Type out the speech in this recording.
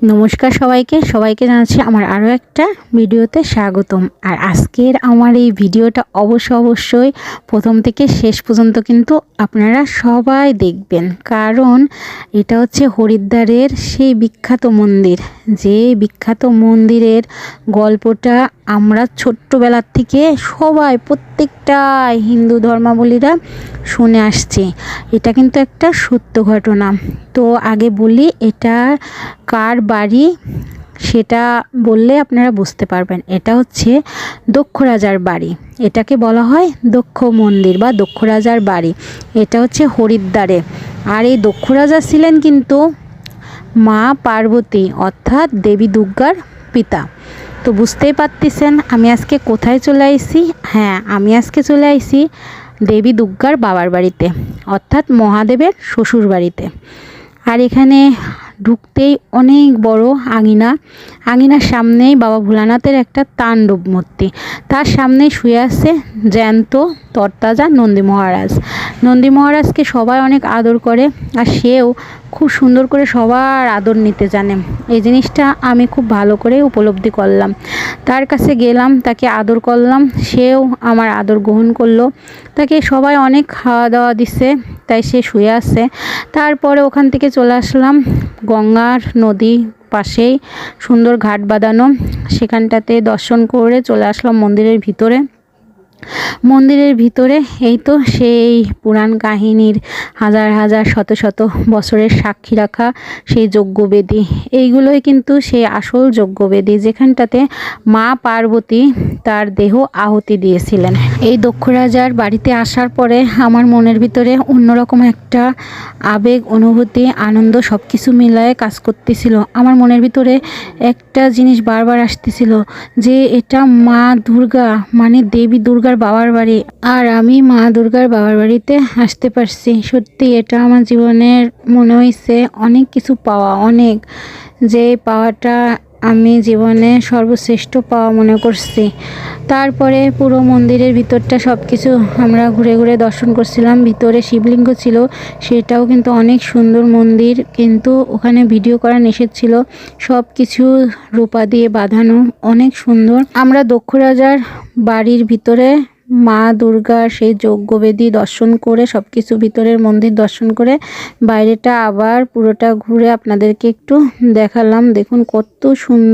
নমস্কার সবাইকে। সবাইকে জানাচ্ছি আমার আরও একটা ভিডিওতে স্বাগতম। আর আজকের আমার এই ভিডিওটা অবশ্য অবশ্যই প্রথম থেকে শেষ পর্যন্ত কিন্তু আপনারা সবাই দেখবেন। কারণ এটা হচ্ছে হরিদ্বারের সেই বিখ্যাত মন্দির। যে বিখ্যাত মন্দিরের গল্পটা আমরা ছোট্টবেলার থেকে সবাই প্রত্যেকটা হিন্দু ধর্মাবলীরা শুনে আসছে। এটা কিন্তু একটা সত্য ঘটনা। তো আগে বলি, এটা কার বাড়ি সেটা বললে আপনারা বুঝতে পারবেন। এটা হচ্ছে দক্ষ রাজার বাড়ি। এটাকে বলা হয় দক্ষ মন্দির বা দক্ষ রাজার বাড়ি। এটা হচ্ছে হরিদ্বারে। আর এই দক্ষ রাজা ছিলেন কিন্তু মা পার্বতী, অর্থাৎ দেবী দুর্গার পিতা। তো বুঝতেই পারতেছেন, আমি আজকে কোথায় চলে আইছি? হ্যাঁ আমি আজকে চলে আইছি দেবী দুর্গার বাবার বাড়িতে, অর্থাৎ মহাদেবের শ্বশুর বাড়িতে। আর এখানে ঢুকতেই অনেক বড় আঙিনা। আঙিনার সামনেই বাবা ভোলানাথের একটা তাণ্ডব মূর্তি। তার সামনে শুয়ে আছে জ্যান্ত, তরতাজা নন্দী মহারাজ। নন্দী মহারাজকে সবাই অনেক আদর করে, আর সেও খুব সুন্দর করে সবার আদর নিতে জানে। এই জিনিসটা আমি খুব ভালো করে উপলব্ধি করলাম। তার কাছে গেলাম, তাকে আদর করলাম, সেও আমার আদর গ্রহণ করল। তাকে সবাই অনেক খাওয়া দাওয়া দিছে, তাই সে শুয়ে আছে। তারপরে ওখান থেকে চলে আসলাম গঙ্গার নদী পাশেই সুন্দর ঘাট বাঁধানো। সেখানটাতে দর্শন করে চলে আসলাম মন্দিরের ভিতরে। মন্দিরের ভিতরে, এই তো সেই পুরাণ কাহিনীর হাজার হাজার শত শত বছরের সাক্ষী রাখা সেই যজ্ঞবেদী। এইগুলোই কিন্তু সেই আসল যজ্ঞবেদী, যেখানটাতে মা পার্বতী তার দেহ আহুতি দিয়েছিলেন। এই দক্ষ রাজার বাড়িতে আসার পরে আমার মনের ভিতরে অন্যরকম একটা আবেগ, অনুভূতি, আনন্দ সব কিছু মিলায়ে কাজ করতেছিল। আমার মনের ভিতরে একটা জিনিস বারবার আসতেছিল যে এটা মা দুর্গা মানে দেবী দুর্গার বাবার বাড়ি। আর আমি মা দুর্গার বাবার বাড়িতে আসতে পারছি। সত্যি এটা আমার জীবনের মনে হয়েছে অনেক কিছু পাওয়া, অনেক। যে পাওয়াটা আমি জীবনে সর্বশ্রেষ্ঠ পাওয়া মনে করছি। তারপরে পুরো মন্দিরের ভিতরটা সব কিছু আমরা ঘুরে ঘুরে দর্শন করছিলাম। ভিতরে শিবলিঙ্গ ছিল, সেটাও কিন্তু অনেক সুন্দর মন্দির, কিন্তু ওখানে ভিডিও করা নিষেধ ছিল। সব কিছু রূপা দিয়ে বাঁধানো অনেক সুন্দর। আমরা দক্ষ রাজার বাড়ির ভিতরে মা দুর্গার সেই যজ্ঞবেদী দর্শন করে সব কিছু ভিতরের মন্দির দর্শন করে বাইরেটা আবার পুরোটা ঘুরে আপনাদেরকে একটু দেখালাম। দেখুন কত সুন্দর